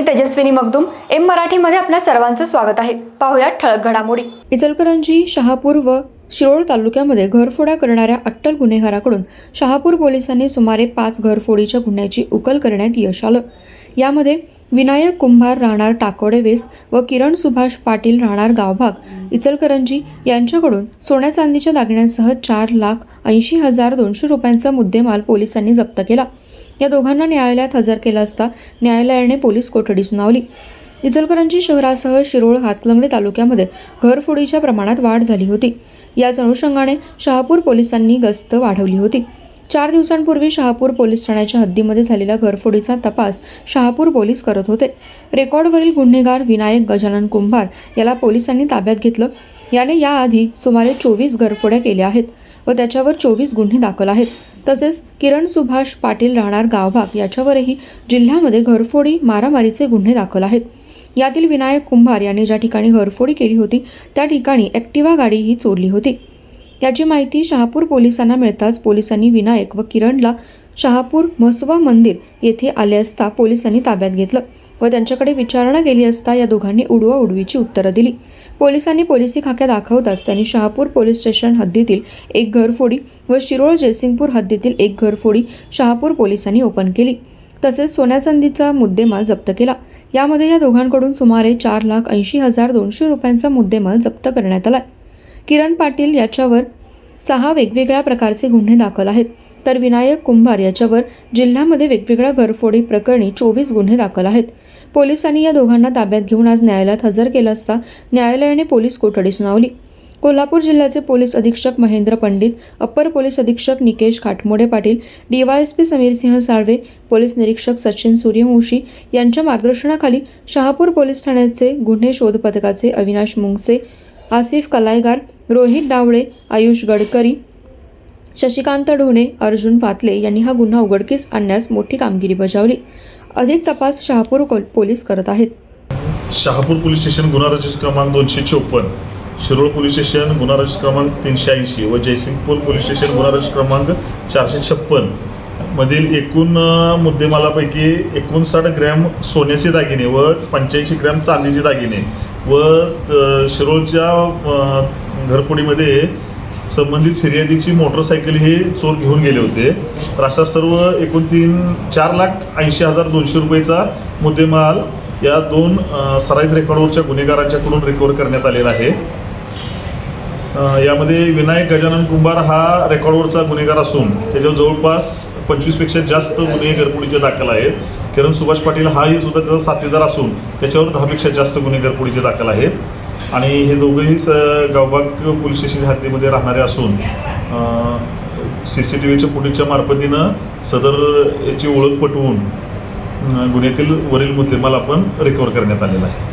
मी Tejaswini Magdum M मराठीमध्ये आपल्या सर्वांचं स्वागत आहे. पाहुयात ठळक घडामोडी. इचलकरंजी शहापूर व शिरोळ तालुक्यामध्ये घरफोड्या करणाऱ्या अट्टल गुन्हेगाराकडून शहापूर पोलिसांनी सुमारे पाच घरफोडीच्या गुन्ह्याची उकल करण्यात यश आलं. यामध्ये विनायक कुंभार राहणार टाकोडे वेस व किरण सुभाष पाटील राहणार गावभाग. इचलकरंजी यांच्याकडून सोन्या चांदीच्या दागिन्यांसह चार लाख ऐंशी हजार दोनशे रुपयांचा मुद्देमाल पोलिसांनी जप्त केला. या दोघांना न्यायालयात हजर केला असता न्यायालयाने पोलीस कोठडी सुनावली. इचलकरंजी शहरासह शिरोळ हातलंगडी तालुक्यामध्ये घरफोडीच्या प्रमाणात वाढ झाली होती. याच अनुषंगाने शहापूर पोलिसांनी गस्त वाढवली होती. चार दिवसांपूर्वी शहापूर पोलीस ठाण्याच्या हद्दीमध्ये झालेला घरफोडीचा तपास शहापूर पोलीस करत होते. रेकॉर्डवरील गुन्हेगार विनायक गजानन कुंभार याला पोलिसांनी ताब्यात घेतलं. याने याआधी सुमारे चोवीस घरफोड्या केल्या आहेत व त्याच्यावर चोवीस गुन्हे दाखल आहेत. तसेच किरण सुभाष पाटील राहणार गावभाग याच्यावरही जिल्ह्यामध्ये घरफोडी मारामारीचे गुन्हे दाखल आहेत. यातील विनायक कुंभार यांनी ज्या ठिकाणी घरफोडी केली होती त्या ठिकाणी ॲक्टिवा गाडीही चोरली होती. याची माहिती शहापूर पोलिसांना मिळताच पोलिसांनी विनायक व किरणला शहापूर म्हसवा मंदिर येथे आले असता पोलिसांनी ताब्यात घेतलं. व त्यांच्याकडे विचारणा केली असता या दोघांनी उडवा उडवीची उत्तरं दिली. पोलिसांनी पोलिसी खाक्या दाखवताच त्यांनी शहापूर पोलीस स्टेशन हद्दीतील एक घरफोडी व शिरोळ जयसिंगपूर हद्दीतील एक घरफोडी शहापूर पोलिसांनी ओपन केली. तसेच सोन्याचांदीचा मुद्देमाल जप्त केला. यामध्ये या दोघांकडून सुमारे चार लाख ऐंशी हजार दोनशे रुपयांचा मुद्देमाल जप्त करण्यात आला किरण पाटील याच्यावर सहा वेगवेगळ्या प्रकारचे गुन्हे दाखल आहेत. तर विनायक कुंभार याच्यावर जिल्ह्यामध्ये वेगवेगळ्या घरफोडी प्रकरणी चोवीस गुन्हे दाखल आहेत. पोलिसांनी या दोघांना ताब्यात घेऊन आज न्यायालयात हजर केला असता न्यायालयाने पोलीस कोठडी सुनावली. कोल्हापूर जिल्ह्याचे पोलीस अधीक्षक महेंद्र पंडित अप्पर पोलीस अधीक्षक निकेश खाटमोडे पाटील डीवायएसपी समीरसिंह साळवे पोलीस निरीक्षक सचिन सूर्यवंशी यांच्या मार्गदर्शनाखाली शहापूर पोलीस ठाण्याचे गुन्हे शोध पथकाचे अविनाश मुंगसे आसिफ कलायगार रोहित डावळे आयुष गडकरी शशिकांत ढोणे अर्जुन फातले यांनी हा गुन्हा उघडकीस आणण्यास मोठी कामगिरी बजावली. अधिक तपास शहापूर पोलीस करत आहेत. शहापूर पोलीस स्टेशन गुन्हा रजिस्टर क्रमांक दोनशे चोपन्न शिरोळ पोलीस स्टेशन गुन्हा रजिस्टर क्रमांक तीनशे ऐंशी व जयसिंगपूर पोलीस स्टेशन गुन्हा रजिस्टर क्रमांक चारशे छप्पन मधील एकूण मुद्देमालापैकी एकोणसाठ ग्रॅम सोन्याचे दागिने व पंच्याऐंशी ग्रॅम चांदीचे दागिने व शिरोळच्या घरपुडीमध्ये संबंधित फिर्यादीची मोटरसायकल हे चोर घेऊन गेले होते. तर अशा सर्व एकूण तीन चार लाख ऐंशी हजार दोनशे रुपयेचा मुद्देमाल या दोन सराईत रेकॉर्डवरच्या गुन्हेगारांच्याकडून रिकवर करण्यात आलेला आहे. यामध्ये विनायक गजानन कुंभार हा रेकॉर्डवरचा गुन्हेगार असून त्याच्यावर जवळपास पंचवीसपेक्षा जास्त गुन्हे घरपुडीचे दाखल आहेत. किरण सुभाष पाटील हाही सुद्धा त्याचा साथीदार असून त्याच्यावर दहापेक्षा जास्त गुन्हे घरपुडीचे दाखल आहेत. आणि हे दोघंही स गावबाग पोलीस स्टेशन हद्दीमध्ये राहणारे असून सी सी टी व्हीच्या फुटेजच्या मार्फतीनं सदर याची ओळख पटवून गुन्ह्यातील वरील मुद्देमाल आपण रिकवर करण्यात आलेला आहे.